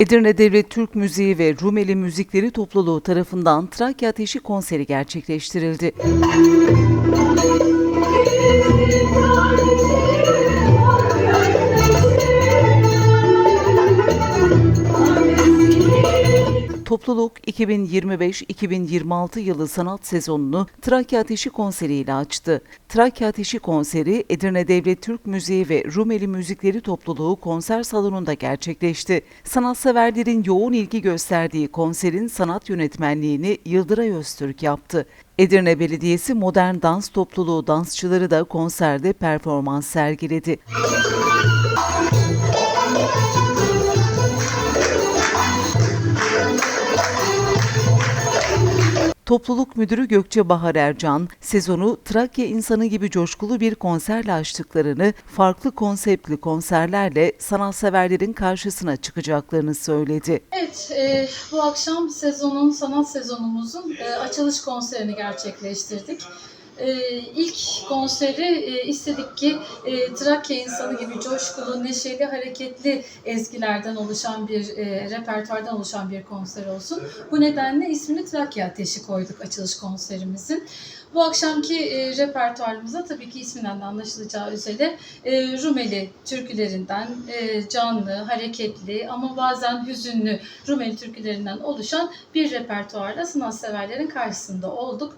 Edirne Devlet Türk Müziği ve Rumeli Müzikleri Topluluğu tarafından Trakya Ateşi konseri gerçekleştirildi. Topluluk 2025-2026 yılı sanat sezonunu Trakya Ateşi konseriyle açtı. Trakya Ateşi konseri Edirne Devlet Türk Müziği ve Rumeli Müzikleri Topluluğu konser salonunda gerçekleşti. Sanatseverlerin yoğun ilgi gösterdiği konserin sanat yönetmenliğini Yıldıray Öztürk yaptı. Edirne Belediyesi Modern Dans Topluluğu dansçıları da konserde performans sergiledi. Topluluk Müdürü Gökçe Bahar Ercan, sezonu Trakya insanı gibi coşkulu bir konserle açtıklarını, farklı konseptli konserlerle sanatseverlerin karşısına çıkacaklarını söyledi. Evet, e, bu akşam sezonun, sanat sezonumuzun e, açılış konserini gerçekleştirdik. E, ilk konseri e, istedik ki e, Trakya insanı gibi coşkulu, neşeli, hareketli ezgilerden oluşan bir e, repertuardan oluşan bir konser olsun. Bu nedenle ismini Trakya Ateşi koyduk açılış konserimizin. Bu akşamki e, repertuarımıza tabii ki isminden de anlaşılacağı üzere e, Rumeli türkülerinden e, canlı, hareketli ama bazen hüzünlü Rumeli türkülerinden oluşan bir repertuarla sanatseverlerin karşısında olduk.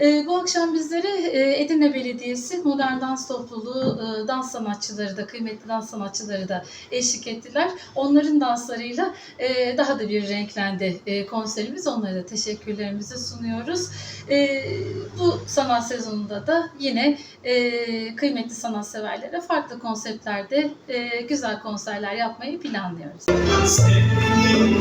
E, bu akşam bizlere e, Edirne Belediyesi Modern Dans Topluluğu e, dans sanatçıları da, kıymetli dans sanatçıları da eşlik ettiler. Onların danslarıyla e, daha da bir renklendi e, konserimiz. Onlara da teşekkürlerimizi sunuyoruz. E, bu sanat sezonunda da yine e, kıymetli sanatseverlere farklı konseptlerde e, güzel konserler yapmayı planlıyoruz. Sevgilim